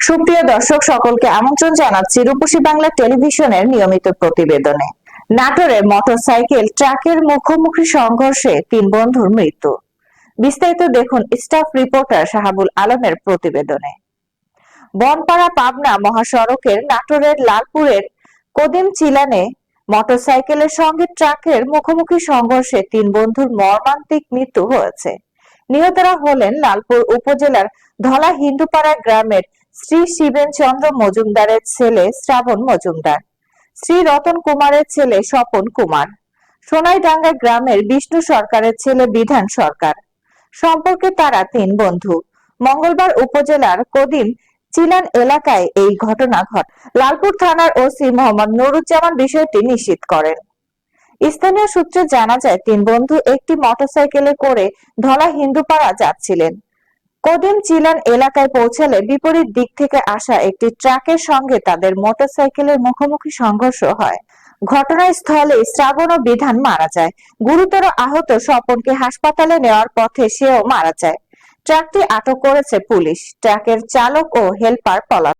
সুপ্রিয় দর্শক, সকলকে আমন্ত্রণ জানাচ্ছি রূপসী বাংলা টেলিভিশনের নিয়মিত প্রতিবেদনে। নাটোরে মোটরসাইকেল ট্রাকের মুখোমুখি সংঘর্ষে তিন বন্ধুর মৃত্যু। বিস্তারিত দেখুন স্টাফ রিপোর্টার শাহাবুল আলমের প্রতিবেদনে। বনপাড়া পাবনা মহাসড়কের নাটোরের লালপুরের কদিম চিলানে মোটরসাইকেলের সঙ্গে ট্রাকের মুখোমুখি সংঘর্ষে তিন বন্ধুর মর্মান্তিক মৃত্যু হয়েছে। নিহতরা হলেন লালপুর উপজেলার ধলা হিন্দুপাড়া গ্রামের শ্রী শিবেন চন্দ্র মজুমদারের ছেলে শ্রাবণ মজুমদার, শ্রী রতন কুমারের ছেলে স্বপন কুমার, সোনাইডাঙ্গা গ্রামের বিষ্ণু সরকারের ছেলে বিধান সরকার। সম্পর্কে তারা তিন বন্ধু। মঙ্গলবার উপজেলার কদিন চিলান এলাকায় এই ঘটনা ঘটে, লালপুর থানার ওসি মোহাম্মদ নুরুজ্জামান বিষয়টি নিশ্চিত করেন। স্থানীয় সূত্রে জানা যায়, তিন বন্ধু একটি মোটরসাইকেলে করে ধলা হিন্দুপাড়া যাচ্ছিলেন। কদিম চিলান এলাকায় পৌঁছালে বিপরীত দিক থেকে আসা একটি ট্রাকের সঙ্গে তাদের মোটরসাইকেলের মুখোমুখি সংঘর্ষ হয়। ঘটনাস্থলে শ্রাবণ ও বিধান মারা যায়। গুরুতর আহত স্বপনকে হাসপাতালে নেওয়ার পথে সেও মারা যায়। ট্রাকটি আটক করেছে পুলিশ। ট্রাকের চালক ও হেলপার পলাতক।